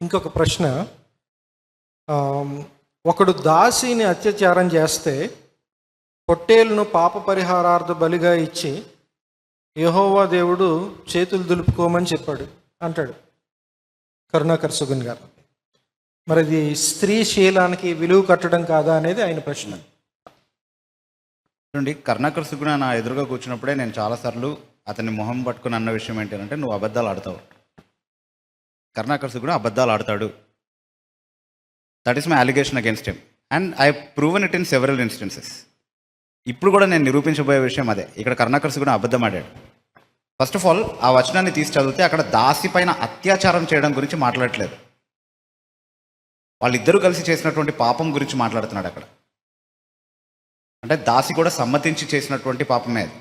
ఇంకొక ప్రశ్న. ఒకడు దాసిని అత్యాచారం చేస్తే పొట్టేలును పాప పరిహారార్థ బలిగా ఇచ్చి యహోవా దేవుడు చేతులు దులుపుకోమని చెప్పాడు అంటాడు కరుణాకర్ సుగన్ గారు. మరి ఇది స్త్రీ శీలానికి విలువ కట్టడం కాదా అనేది ఆయన ప్రశ్న. చూడండి కర్ణాకర్ సుగుణ నా ఎదురుగా కూర్చున్నప్పుడే నేను చాలాసార్లు అతని మొహం పట్టుకుని అన్న విషయం ఏంటంటే నువ్వు అబద్ధాలు ఆడతావు. కర్ణాకర్ కూడా అబద్ధాలు ఆడతాడు. That is my allegation against him and I proven it in several instances ఇప్పుడు కూడా నేను నిరూపించబోయే విషయం అదే. ఇక్కడ కర్ణాకర్ కూడా అబద్ధం ఆడాడు. ఫస్ట్ ఆఫ్ ఆల్ ఆ వచనాన్ని తీసి చదివితే అక్కడ దాసి పైన అత్యాచారం చేయడం గురించి మాట్లాడట్లేదు. వాళ్ళిద్దరూ కలిసి చేసినటువంటి పాపం గురించి మాట్లాడుతున్నాడు అక్కడ. అంటే దాసి కూడా సమ్మతించి చేసినటువంటి పాపమే అది.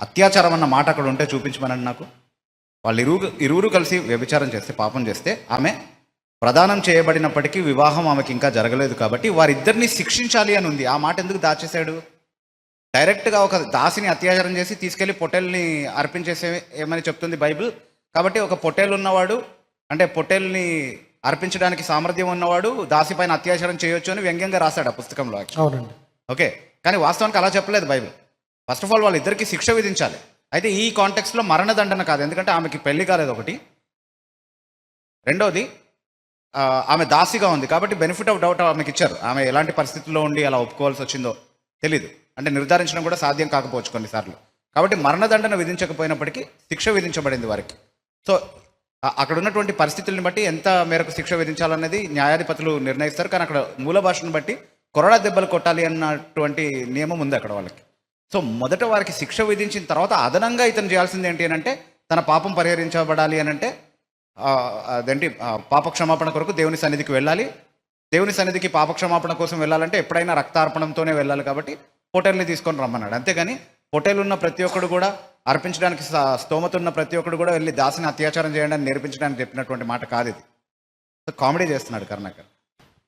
అత్యాచారం అన్న మాట అక్కడ ఉంటే చూపించమనండి నాకు. వాళ్ళు ఇరువురు ఇరువురు కలిసి వ్యభిచారం చేస్తే పాపం చేస్తే ఆమె ప్రదానం చేయబడినప్పటికీ వివాహం ఆమెకి ఇంకా జరగలేదు కాబట్టి వారిద్దరిని శిక్షించాలి అని ఉంది. ఆ మాట ఎందుకు దాచేశాడు? డైరెక్ట్గా ఒక దాసిని అత్యాచారం చేసి తీసుకెళ్ళి పొట్టేల్ని అర్పించేసే ఏమని చెప్తుంది బైబిల్? కాబట్టి ఒక పొట్టేలు ఉన్నవాడు అంటే పొట్టేల్ని అర్పించడానికి సామర్థ్యం ఉన్నవాడు దాసి పైన అత్యాచారం చేయొచ్చు అని వ్యంగ్యంగా రాశాడు ఆ పుస్తకంలో. అవునండి. ఓకే. కానీ వాస్తవానికి అలా చెప్పలేదు బైబిల్. ఫస్ట్ ఆఫ్ ఆల్ వాళ్ళిద్దరికి శిక్ష విధించాలి. అయితే ఈ కాంటెక్స్లో మరణదండన కాదు. ఎందుకంటే ఆమెకి పెళ్ళి కాలేదు ఒకటి. రెండోది ఆమె దాసిగా ఉంది కాబట్టి బెనిఫిట్ ఆఫ్ డౌట్ ఆమెకి ఇచ్చారు. ఆమె ఎలాంటి పరిస్థితుల్లో ఉండి అలా ఒప్పుకోవాల్సి వచ్చిందో తెలియదు అంటే నిర్ధారించడం కూడా సాధ్యం కాకపోవచ్చు కొన్నిసార్లు. కాబట్టి మరణదండన విధించకపోయినప్పటికీ శిక్ష విధించబడింది వారికి. సో అక్కడ ఉన్నటువంటి పరిస్థితుల్ని బట్టి ఎంత మేరకు శిక్ష విధించాలనేది న్యాయాధిపతులు నిర్ణయిస్తారు. కానీ అక్కడ మూల భాషను బట్టి కొరడా దెబ్బలు కొట్టాలి అన్నటువంటి నియమం ఉంది అక్కడ వాళ్ళకి. సో మొదట వారికి శిక్ష విధించిన తర్వాత అదనంగా ఇతను చేయాల్సింది ఏంటి అని అంటే తన పాపం పరిహరించబడాలి అని అంటే అదేంటి పాప క్షమాపణ కొరకు దేవుని సన్నిధికి వెళ్ళాలి. దేవుని సన్నిధికి పాప క్షమాపణ కోసం వెళ్ళాలంటే ఎప్పుడైనా రక్తార్పణంతోనే వెళ్ళాలి కాబట్టి హోటల్ని తీసుకొని రమ్మన్నాడు. అంతేగాని హోటల్ ఉన్న ప్రతి ఒక్కడు కూడా అర్పించడానికి స్తోమత ఉన్న ప్రతి ఒక్కడు కూడా వెళ్ళి దాసిని అత్యాచారం చేయడానికి నేర్పించడానికి చెప్పినటువంటి మాట కాదు ఇది. సో కామెడీ చేస్తున్నాడు కర్ణాకర్.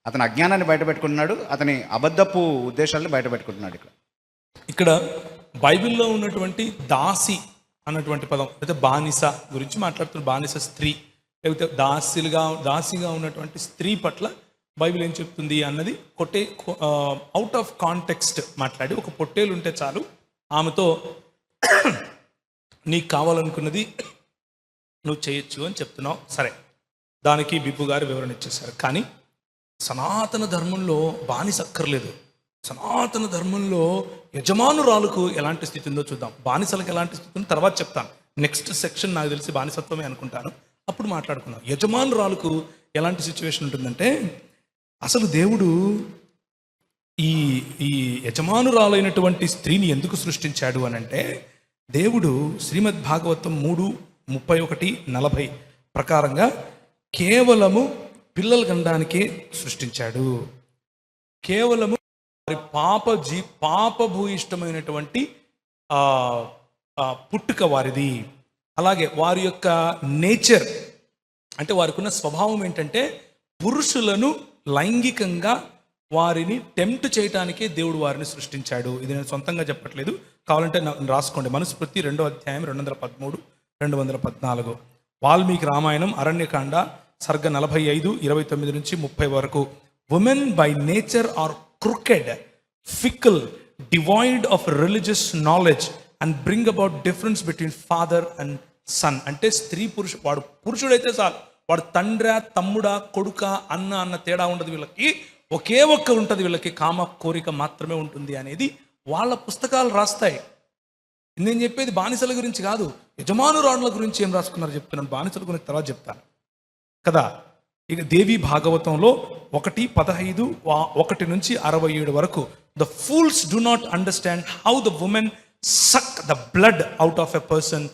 అతని అజ్ఞానాన్ని బయటపెట్టుకుంటున్నాడు అతని అబద్ధపు ఉద్దేశాలను బయటపెట్టుకుంటున్నాడు ఇక్కడ. ఇక్కడ బైబిల్లో ఉన్నటువంటి దాసి అన్నటువంటి పదం అయితే బానిస గురించి మాట్లాడుతున్న బానిస స్త్రీ లేకపోతే దాసిలుగా దాసిగా ఉన్నటువంటి స్త్రీ పట్ల బైబిల్ ఏం చెప్తుంది అన్నది కొట్టే అవుట్ ఆఫ్ కాంటెక్స్ట్ మాట్లాడి ఒక పొట్టేలు ఉంటే చాలు ఆమెతో నీకు కావాలనుకున్నది నువ్వు చేయొచ్చు అని చెప్తున్నావు. సరే దానికి బిబ్బు గారు వివరణ ఇచ్చేశారు. కానీ సనాతన ధర్మంలో బానిస అక్కర్లేదు. సనాతన ధర్మంలో యజమానురాలకు ఎలాంటి స్థితి ఉందో చూద్దాం. బానిసలకు ఎలాంటి స్థితి ఉందో తర్వాత చెప్తాను. నెక్స్ట్ సెక్షన్ నాకు తెలిసి బానిసత్వమే అనుకుంటాను. అప్పుడు మాట్లాడుకుందాం. యజమానురాలకు ఎలాంటి సిచ్యువేషన్ ఉంటుందంటే అసలు దేవుడు ఈ ఈ యజమానురాలైనటువంటి స్త్రీని ఎందుకు సృష్టించాడు అని అంటే దేవుడు శ్రీమద్ భాగవతం మూడు ముప్పై ఒకటి నలభై ప్రకారంగా కేవలము పిల్లలు కనడానికే సృష్టించాడు. కేవలము వారి పాప జీ పాపభూయిష్టమైనటువంటి పుట్టుక వారిది. అలాగే వారి యొక్క నేచర్ అంటే వారికి ఉన్న స్వభావం ఏంటంటే పురుషులను లైంగికంగా వారిని టెంప్ట్ చేయటానికే దేవుడు వారిని సృష్టించాడు. ఇది నేను సొంతంగా చెప్పట్లేదు. కావాలంటే రాసుకోండి. మనుస్మృతి రెండో అధ్యాయం రెండు వందల పదమూడు రెండు వందల పద్నాలుగు. వాల్మీకి రామాయణం అరణ్యకాండ సర్గ నలభై ఐదు ఇరవై తొమ్మిది నుంచి ముప్పై వరకు. Women by nature are crooked fickle devoid of religious knowledge and bring about difference between father and son అంటే స్త్రీ పురుషు వాడు పురుషుడైతే చాలు. వాడు తండ్రా తమ్ముడా కొడుక అన్న అన్న తేడా ఉండదు వీళ్ళకి. ఒకే ఒక్క ఉంటుంది వీళ్ళకి. కామ కోరిక మాత్రమే ఉంటుంది అనేది వాళ్ళ పుస్తకాలు రాస్తాయి. నేను చెప్పేది బానిసల గురించి కాదు. యజమానురాణుల గురించి ఏం రాసుకున్నారు చెప్తున్నాను. బానిసల గురించి తర్వాత చెప్తాను. కదా? ఇక దేవి భాగవతంలో ఒకటి పదహైదు వా- ఒకటి నుంచి అరవై ఏడు వరకు the fools do not understand how the women suck the blood out of a person.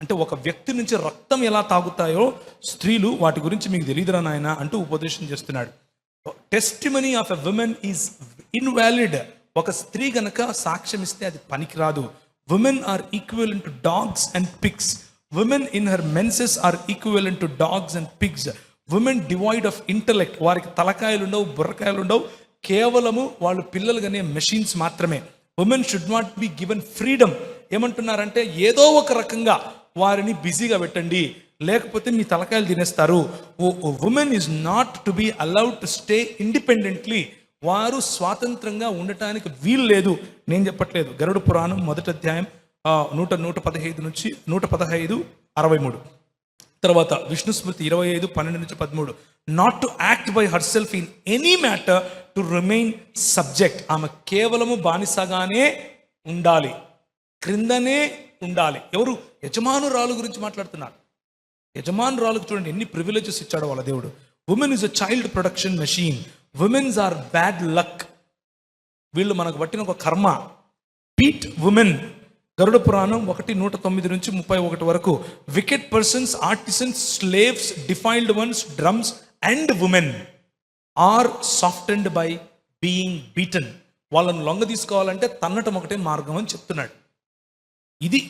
అంటే ఒక వ్యక్తి నుంచి రక్తం ఎలా తాగుతాయో స్త్రీలు వాటి గురించి మీకు తెలియదురా నాయన అంటూ ఉపదేశం చేస్తున్నాడు. Testimony of a women is invalid. ఒక స్త్రీ గనక సాక్ష్యం ఇస్తే అది పనికిరాదు. Women are equal to dogs and pigs. Women in her menses are equal to dogs and pigs. Women devoid of intellect వారికి తలకాయలు ఉండవు బుర్రకాయలు ఉండవు. కేవలము వాళ్ళు పిల్లలు కనే మెషిన్స్ మాత్రమే. Women should not be given freedom ఏమంటున్నారంటే ఏదో ఒక రకంగా వారిని బిజీగా పెట్టండి. లేకపోతే మీ తలకాయలు తినేస్తారు. Women is not to be allowed to stay independently వారు స్వాతంత్రంగా ఉండటానికి వీలు లేదు. నేను చెప్పట్లేదు. గరుడ పురాణం మొదటి అధ్యాయం నూట నూట పదహైదు నుంచి నూట పదహైదు అరవై మూడు. తర్వాత విష్ణు స్మృతి ఇరవై ఐదు పన్నెండు నుంచి పదమూడు. Not to act by herself in any matter to remain subject ఆమె కేవలము బానిసగానే ఉండాలి. క్రిందనే ఉండాలి. ఎవరు? యజమానురాలు గురించి మాట్లాడుతున్నారు. యజమానురాలకు చూడండి ఎన్ని ప్రివిలేజెస్ ఇచ్చాడో వాళ్ళ దేవుడు. Women is a child production machine womens are bad luck వీళ్ళు మనకు పట్టిన ఒక కర్మ. పీట్ ఉమెన్ గరుడ పురాణం ఒకటి నూట తొమ్మిది నుంచి ముప్పై ఒకటి వరకు. Wicked persons artisans slaves defiled ones drums and women are softened by being beaten వాళ్ళని లొంగ తీసుకోవాలంటే తన్నటం ఒకటే మార్గం అని చెప్తున్నాడు. ఇది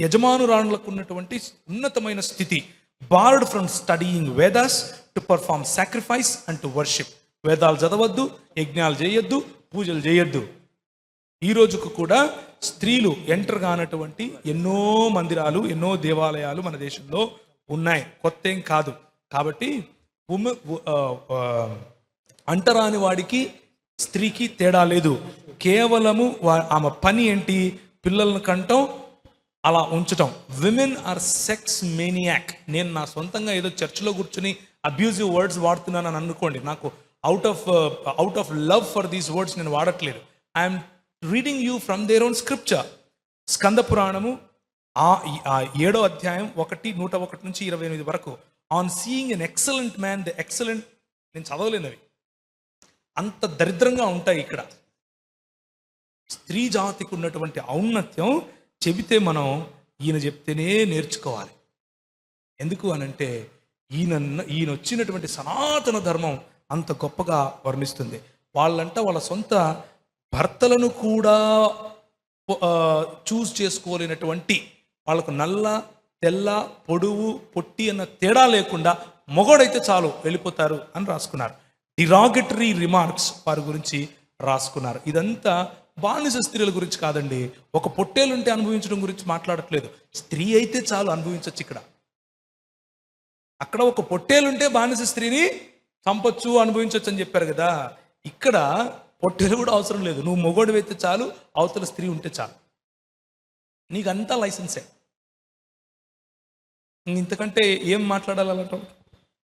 యజమానురాణులకు ఉన్నటువంటి ఉన్నతమైన స్థితి. Barred from studying Vedas to perform sacrifice and to worship వేదాలు చదవద్దు యజ్ఞాలు చేయొద్దు పూజలు చేయొద్దు. ఈ రోజుకు కూడా స్త్రీలు ఎంటర్ కానటువంటి ఎన్నో మందిరాలు ఎన్నో దేవాలయాలు మన దేశంలో ఉన్నాయి. కొత్త ఏం కాదు. కాబట్టి ఉమె అంటరాని వాడికి స్త్రీకి తేడా లేదు. కేవలము వా- ఆమె పని ఏంటి? పిల్లలను కంటం అలా ఉంచటం. విమెన్ ఆర్ సెక్స్ మేనియాక్ నేను నా సొంతంగా ఏదో చర్చిలో కూర్చుని అబ్యూజివ్ వర్డ్స్ వాడుతున్నాను అని అనుకోండి. నాకు out of out of love for these words నేను వాడట్లేదు. I'm reading you from their own scripture Skanda పురాణము ఆ ఆ ఏడో అధ్యాయం ఒకటి నూట ఒకటి నుంచి ఇరవై ఎనిమిది వరకు on seeing an excellent man the excellent నేను చదవలేనవి అంత దరిద్రంగా ఉంటాయి ఇక్కడ. స్త్రీ జాతికి ఉన్నటువంటి ఔన్నత్యం చెబితే మనం ఈయన చెప్తేనే నేర్చుకోవాలి. ఎందుకు అనంటే ఈయన ఈయన వచ్చినటువంటి సనాతన ధర్మం అంత గొప్పగా వర్ణిస్తుంది. వాళ్ళంట వాళ్ళ సొంత భర్తలను కూడా చూస్ చేసుకోలేనటువంటి వాళ్ళకు నల్ల తెల్ల పొడువు పొట్టి అన్న తేడా లేకుండా మొగోడైతే చాలు వెళ్ళిపోతారు అని రాసుకున్నారు. డిరాగటరీ రిమార్క్స్ వారి గురించి రాసుకున్నారు. ఇదంతా బానిస స్త్రీల గురించి కాదండి. ఒక పొట్టేలుంటే అనుభవించడం గురించి మాట్లాడట్లేదు. స్త్రీ అయితే చాలు అనుభవించవచ్చు ఇక్కడ. అక్కడ ఒక పొట్టేలుంటే బానిస స్త్రీని చంపచ్చు అనుభవించవచ్చు అని చెప్పారు కదా. ఇక్కడ పొట్టేలు కూడా అవసరం లేదు. నువ్వు మొగోడు అయితే చాలు అవతల స్త్రీ ఉంటే చాలు. నీకంతా లైసెన్సే. ఇంతకంటే ఏం మాట్లాడాలి అలాంటి